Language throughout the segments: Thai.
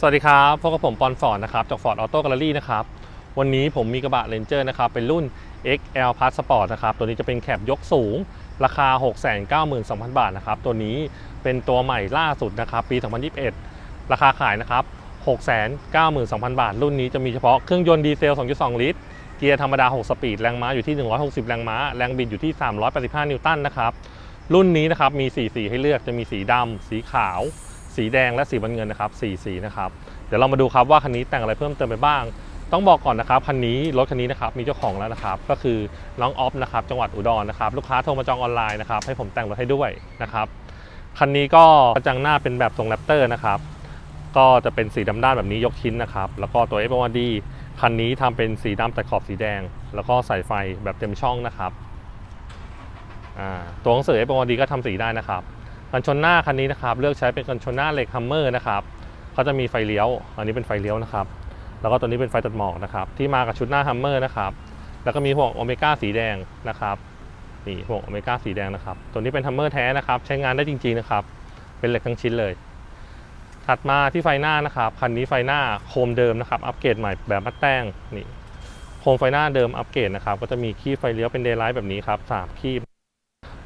สวัสดีครับพบกับผมปอนฟอร์ดนะครับจากฟอร์ดออโต้แกลเลอรี่นะครับ วันนี้ผมมีกระบะเ a นเจอร์นะครับ เป็นรุ่น XL Plus Sport นะครับ ตัวนี้จะเป็นแคปยกสูง ราคา 692,000 บาทนะครับ ตัวนี้เป็นตัวใหม่ล่าสุดนะครับ ปี 2021 ราคาขายนะครับ 692,000 บาท รุ่นนี้จะมีเฉพาะเครื่องยนต์ดีเซล 2.2 ลิตร เกียร์ธรรมดา 6 สปีด แรงม้าอยู่ที่ 160 แรงม้า แรงบิดอยู่ที่ 385 นิวตันนะครับ รุ่นนี้นะครับ มี 4 สีให้เลือก จะมีสีดำ สีขาว สีแดงและสีบันเงินนะครับ4สีนะครับเดี๋ยวเรามาดูครับว่าคันนี้แต่งอะไรเพิ่มเติมไปบ้าง ต้องบอกก่อนนะครับคันนี้รถคันนี้นะครับมีเจ้าของแล้วนะครับ ก็คือน้องออฟนะครับจังหวัดอุดรนะครับลูกค้าโทรมาจองออนไลน์นะครับให้ผมแต่งรถให้ด้วยนะครับคันนี้ก็กระจังหน้าเป็นแบบทรงแรปเตอร์นะครับก็จะเป็นสีดำด้านแบบนี้ยกชิ้นนะครับแล้วก็ตัว f อ d คันนี้ทำเป็นสีดำแต่ขอบสีแดง แล้วก็ใส่ไฟแบบเต็มช่องนะครับตัวหนังสือ f อ d ก็ทำสีได้นะครับ กันชนหน้าคันนี้นะครับ เลือกใช้เป็นกันชนหน้าเหล็กฮัมเมอร์นะครับเขาจะมีไฟเลี้ยว อันนี้เป็นไฟเลี้ยวนะครับ แล้วก็ตัวนี้เป็นไฟตัดหมอกนะครับ ที่มากับชุดหน้าฮัมเมอร์นะครับ แล้วก็มีห่วงโอเมก้าสีแดงนะครับนี่ห่วงโอเมก้าสีแดงนะครับ ตัวนี้เป็นฮัมเมอร์แท้นะครับ ใช้งานได้จริงๆนะครับ เป็นเหล็กทั้งชิ้นเลย ถัดมาที่ไฟหน้านะครับคันนี้ไฟหน้าโคมเดิมนะครับ อัปเกรดใหม่แบบมัดแต้งนี่โคมไฟหน้าเดิมอัปเกรดนะครับ ก็จะมีคีบไฟเลี้ยวเป็นเดย์ไลท์แบบนี้ครับสามคีบ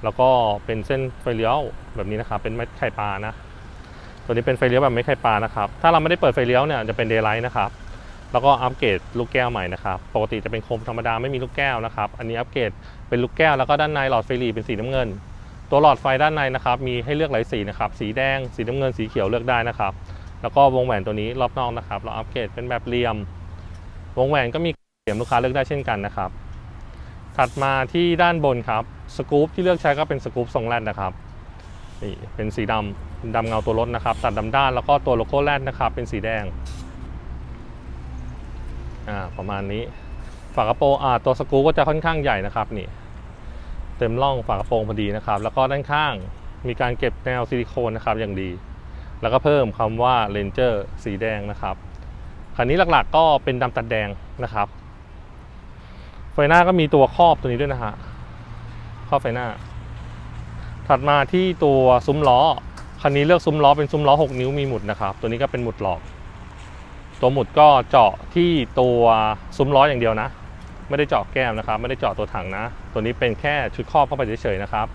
แล้วก็เป็นเส้นไฟเลี้ยวแบบนี้นะครับ เป็นไม้ไข่ปลานะ ตัวนี้เป็นไฟเลี้ยวแบบไม้ไข่ปลานะครับ ถ้าเราไม่ได้เปิดไฟเลี้ยวเนี่ยจะเป็นเดย์ไลท์นะครับ แล้วก็อัปเกรดลูกแก้วใหม่นะครับ ปกติจะเป็นโคมธรรมดาไม่มีลูกแก้วนะครับ อันนี้อัปเกรดเป็นลูกแก้วแล้วก็ด้านในหลอดไฟหลีเป็นสีน้ำเงิน ตัวหลอดไฟด้านในนะครับ มีให้เลือกหลายสีนะครับ สีแดง สีน้ำเงิน สีเขียวเลือกได้นะครับ แล้วก็วงแหวนตัวนี้รอบนอกนะครับ เราอัปเกรดเป็นแบบเหลี่ยม วงแหวนก็มีเหลี่ยมลูกค้าเลือกได้เช่นกันนะครับ ถัดมาที่ด้านบนครับสกู๊ปที่เลือกใช้ก็เป็นสกู๊ปทรงแรดนะครับนี่เป็นสีดำดำเงาตัวรถนะครับ ตัดดำด้านแล้วก็ตัวโลโก้แรดนะครับ เป็นสีแดงอ่าประมาณนี้ฝากระโปรงอ่าตัวสกรูก็จะค่อนข้างใหญ่นะครับนี่เต็มร่องฝากระโปรงพอดีนะครับ แล้วก็ด้านข้างมีการเก็บแนวซิลิโคนนะครับอย่างดี แล้วก็เพิ่มคำว่า Ranger สีแดงนะครับคันนี้หลักๆก็เป็นดำตัดแดงนะครับ ไฟหน้าก็มีตัวครอบตัวนี้ด้วยนะฮะครอบไฟหน้า ถัดมาที่ตัวซุ้มล้อคันนี้เลือกซุ้มล้อเป็นซุ้มล้อ 6 นิ้วมีหมุดนะครับ ตัวนี้ก็เป็นหมุดหลอก ตัวหมุดก็เจาะที่ตัวซุ้มล้ออย่างเดียวนะ ไม่ได้เจาะแก้มนะครับ ไม่ได้เจาะตัวถังนะ ตัวนี้เป็นแค่ชุดครอบเข้าไปเฉยๆนะครับ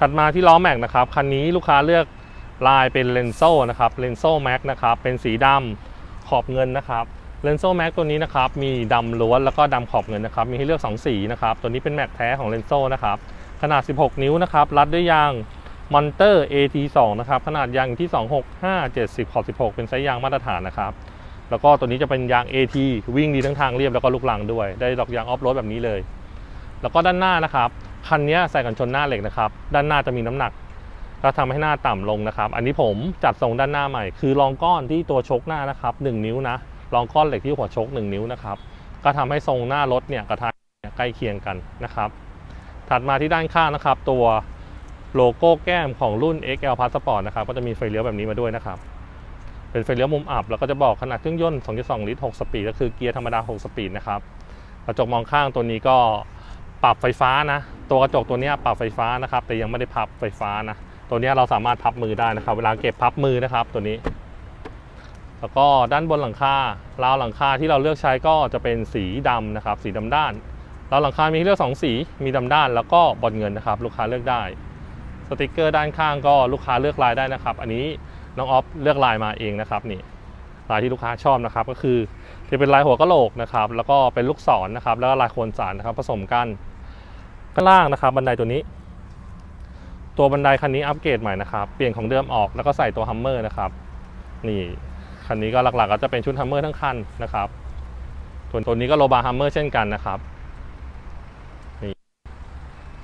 ถัดมาที่ล้อแม็กนะครับ คันนี้ลูกค้าเลือกลายเป็นเลนโซ่นะครับเลนโซ่แม็กนะครับ เป็นสีดำขอบเงินนะครับ เลนโซ่แม็กตัวนี้นะครับมีดำล้วนแล้วก็ดำขอบเงินนะครับมีให้เลือก 2 สีนะครับตัวนี้เป็นแม็กแท้ของเลนโซ่นะครับขนาด 16 นิ้วนะครับรัดด้วยยางมอนเตอร์ AT2 นะครับขนาดยางอยู่ที่ 265 70 ขอบ 16 เป็นไซส์ยางมาตรฐานนะครับแล้วก็ตัวนี้จะเป็นยาง AT วิ่งดีทั้งทางเรียบแล้วก็ลูกลังด้วย ได้ดอกยางออฟโรดแบบนี้เลย แล้วก็ด้านหน้านะครับคันนี้ใส่กันชนหน้าเหล็กนะครับด้านหน้าจะมีน้ำหนักก็ทำให้หน้าต่ำลงนะครับ อันนี้ผมจัดทรงด้านหน้าใหม่ คือรองก้อนที่ตัวชกหน้านะครับ1นิ้วนะ รองก้อนเหล็กที่หัวชก 1 นิ้วนะครับ ก็ทำให้ทรงหน้ารถเนี่ยกระทายเนี่ยใกล้เคียงกันนะครับ ถัดมาที่ด้านข้างนะครับ ตัวโลโก้แก้มของรุ่น XL Passport นะครับ ก็จะมีไฟเลี้ยวแบบนี้มาด้วยนะครับ เป็นไฟเลี้ยวมุมอับ แล้วก็จะบอกขนาดเครื่องยนต์ 2.2 ลิตร 6 สปีด ก็คือเกียร์ธรรมดา 6 สปีดนะครับ กระจกมองข้างตัวนี้ก็ปรับไฟฟ้านะ ตัวกระจกตัวนี้ปรับไฟฟ้านะครับ แต่ยังไม่ได้พับไฟฟ้านะ ตัวนี้เราสามารถพับมือได้นะครับ เวลาเก็บพับมือนะครับ ตัวนี้ แล้วก็ด้านบนหลังคาราวหลังคาที่เราเลือกใช้ก็จะเป็นสีดำนะครับ สีดำด้านราวหลังคามีให้เลือกสองสี มีดำด้าน แล้วก็บอลเงินนะครับ ลูกค้าเลือกได้ สติกเกอร์ด้านข้างก็ลูกค้าเลือกลายได้นะครับ อันนี้น้องออฟเลือกลายมาเองนะครับนี่ลายที่ลูกค้าชอบนะครับ ก็คือจะเป็นลายหัวกะโหลกนะครับ แล้วก็เป็นลูกศรนะครับ แล้วก็ลายโคนสารนะครับ ผสมกันข้างล่างนะครับบันไดตัวนี้ ตัวบันไดคันนี้อัปเกรดใหม่นะครับ เปลี่ยนของเดิมออกแล้วก็ใส่ตัวฮัมเมอร์นะครับ นี่ คันนี้ก็หลักๆก็จะเป็นชุดฮัมเมอร์ทั้งคันนะครับส่วนตัวนี้ก็โลบาฮัมเมอร์เช่นกันนะครับนี่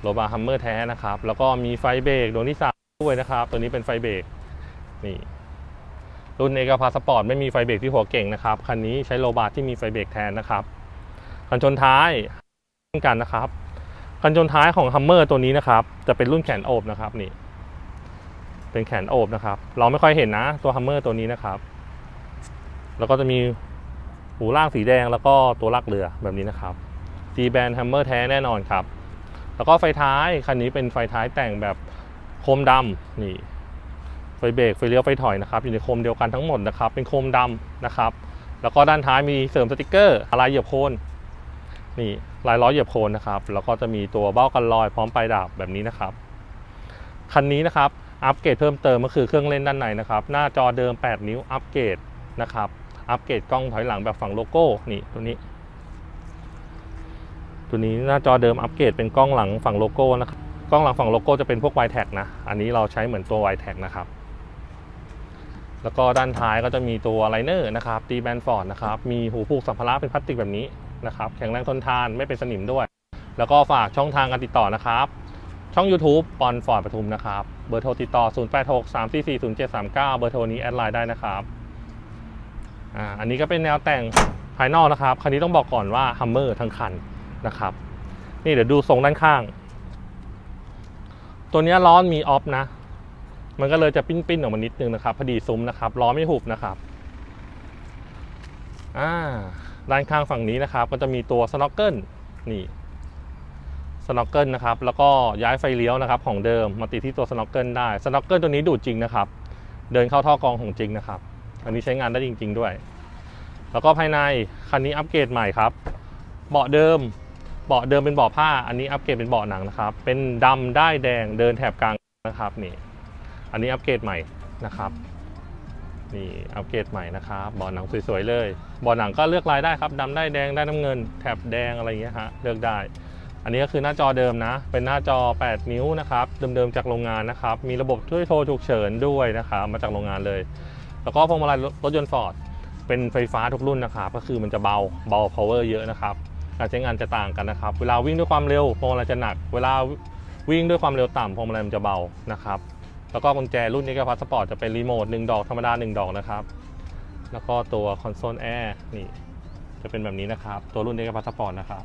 โลบาฮัมเมอร์แท้นะครับ แล้วก็มีไฟเบรกดวงที่สามด้วยนะครับ ตัวนี้เป็นไฟเบรกนี่รุ่นเอกพาสปอร์ตไม่มีไฟเบรกที่หัวเก่งนะครับคันนี้ใช้โลบาที่มีไฟเบรกแทนนะครับกันชนท้ายเช่นกันนะครับกันชนท้ายของฮัมเมอร์ตัวนี้นะครับ จะเป็นรุ่นแขนโอบนะครับนี่ เป็นแขนโอบนะครับ เราไม่ค่อยเห็นนะตัวฮัมเมอร์ตัวนี้นะครับ แล้วก็จะมีหูล่างสีแดงแล้วก็ตัวลากเรือแบบนี้นะครับ G band Hammer แท้แน่นอนครับ แล้วก็ไฟท้ายคันนี้เป็นไฟท้ายแต่งแบบโคมดำนี่ไฟเบรกไฟเลี้ยวไฟถอยนะครับอยู่ในโคมเดียวกันทั้งหมดนะครับ เป็นโคมดำนะครับ แล้วก็ด้านท้ายมีเสริมสติกเกอร์อะไรเหยียบโคนนี่ลายล้อเหยียบโคนนะครับ แล้วก็จะมีตัวเบ้ากันลอยพร้อมปลายดาบแบบนี้นะครับ คันนี้นะครับอัปเกรดเพิ่มเติมก็คือเครื่องเล่นด้านในนะครับ หน้าจอเดิม 8 นิ้วอัปเกรดนะครับ อัปเกรดกล้องถอยหลังแบบฝั่งโลโก้นี่ตัวนี้ ตัวนี้หน้าจอเดิมอัปเกรดเป็นกล้องหลังฝั่งโลโก้นะครับกล้องหลังฝั่งโลโก้จะเป็นพวก y t a g นะ อันนี้เราใช้เหมือนตัว y t a g นะครับ แล้วก็ด้านท้ายก็จะมีตัวไลเนอร์นะครับตีแบนฟอร์ดนะครับ มีหูผูกสัมภาระเป็นพลาสติกแบบนี้นะครับ แข็งแรงทนทานไม่เป็นสนิมด้วย แล้วก็ฝากช่องทางการติดต่อนะครับ ช่อง YouTube ปอนฟอร์ดปทุมนะครับ เบอร์โทรติดต่อ 086 344 0739 เบอร์โทรนี้แอดไลน์ได้นะครับ อ่าอันนี้ก็เป็นแนวแต่งภายนอกนะครับ คันนี้ต้องบอกก่อนว่า Hummer ทั้งคันนะครับ นี่เดี๋ยวดูทรงด้านข้าง ตัวนี้ล้อมีออฟนะ มันก็เลยจะปิ้นปิ้นๆออกมานิดนึงนะครับพอดีซุ้มนะครับล้อไม่หุบนะครับอ่าด้านข้างฝั่งนี้นะครับ ก็จะมีตัวสโน k เกิลนี่สโน k เกิลนะครับ แล้วก็ย้ายไฟเลี้ยวนะครับ ของเดิมมาติดที่ตัวสโน k เกิลได้สโน k เกิลตัวนี้ดูดจริงนะครับ เดินเข้าท่อกรองของจริงนะครับ อันนี้ใช้งานได้จริง ๆ ด้วย แล้วก็ภายในคันนี้อัปเกรดใหม่ครับ เบาะเดิม เบาะเดิมเป็นเบาะผ้า อันนี้อัปเกรดเป็นเบาะหนังนะครับ เป็นดำได้แดงเดินแถบกลางนะครับนี่ อันนี้อัปเกรดใหม่นะครับ นี่อัปเกรดใหม่นะครับเบาะหนังสวยๆเลยเบาะหนังก็เลือกลายได้ครับดำได้แดงได้น้ำเงิน แถบแดงอะไรอย่างเงี้ยฮะเลือกได้อันนี้ก็คือหน้าจอเดิมนะ เป็นหน้าจอ 8 นิ้วนะครับ เดิมๆจากโรงงานนะครับ มีระบบช่วยโทรฉุกเฉินด้วยนะครับ มาจากโรงงานเลย แล้วก็พวงมาลัยรถยนต์ฟอร์ดเป็นไฟฟ้าทุกรุ่นนะครับก็คือมันจะเบาเบา power เยอะนะครับการใช้งานจะต่างกันนะครับ เวลาวิ่งด้วยความเร็วพวงมาลัยจะหนัก เวลาวิ่งด้วยความเร็วต่ำพวงมาลัยมันจะเบานะครับแล้วก็กุญแจรุ่นนี้ก็พาสปอร์ตจะเป็นรีโมทหนึ่งดอกธรรมดาหนึ่งดอกนะครับแล้วก็ตัวคอนโซลแอร์นี่จะเป็นแบบนี้นะครับ ตัวรุ่นนี้ก็พาสปอร์ตนะครับ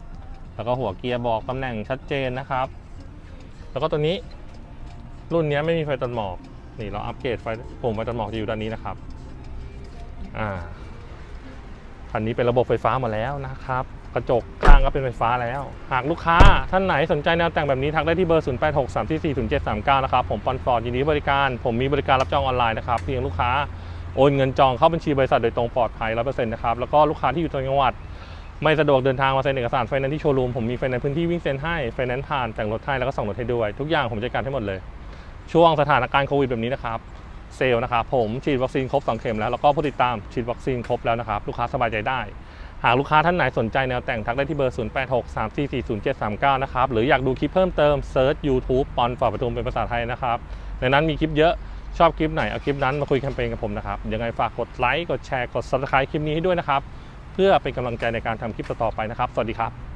แล้วก็หัวเกียร์บอกตำแหน่งชัดเจนนะครับ แล้วก็ตัวนี้รุ่นนี้ไม่มีไฟตัดหมอกนี่เราอัปเกรดไฟปุ่มไฟตัดหมอกจะอยู่ด้านนี้นะครับ อ่าคันนี้เป็นระบบไฟฟ้ามาแล้วนะครับ กระจกข้างก็เป็นไฟฟ้าแล้ว หากลูกค้าท่านไหนสนใจแนวแต่งแบบนี้ทักได้ที่เบอร์ 0 8 6 3 4 4 0 7 3 9 นะครับ ผมปอนฟอร์ดยินดีบริการ ผมมีบริการรับจองออนไลน์นะครับ เพียงลูกค้าโอนเงินจองเข้าบัญชีบริษัทโดยตรงปลอดภัย 100%นะครับ แล้วก็ลูกค้าที่อยู่ต่างจังหวัด ไม่สะดวกเดินทางมาเซ็นเอกสารไฟแนนซ์ที่โชว์รูม ผมมีไฟแนนซ์พื้นที่วิ่งเซ็นให้ ไฟแนนซ์ผ่านแต่งรถให้แล้วก็ส่งรถให้ด้วย ทุกอย่างผมจัดการให้หมดเลย ช่วงสถานการณ์โควิดแบบนี้นะครับ เซลล์นะครับผมฉีดวัคซีนครบ2เข็มแล้วแล้วก็ผู้ติดตามฉีดวัคซีนครบแล้วนะครับลูกค้าสบายใจได้ หากลูกค้าท่านไหนสนใจแนวแต่งทักได้ที่เบอร์ 086 344 0739 นะครับหรืออยากดูคลิปเพิ่มเติมเซิร์ช YouTube ปอนฟอร์ดปทุมเป็นภาษาไทยนะครับในนั้นมีคลิปเยอะชอบคลิปไหนเอาคลิปนั้นมาคุยแคมเปญกับผมนะครับยังไงฝากกดไลค์กดแชร์กด subscribe คลิปนี้ให้ด้วยนะครับเพื่อเป็นกำลังใจในการทำคลิปต่อไปนะครับ สวัสดีครับ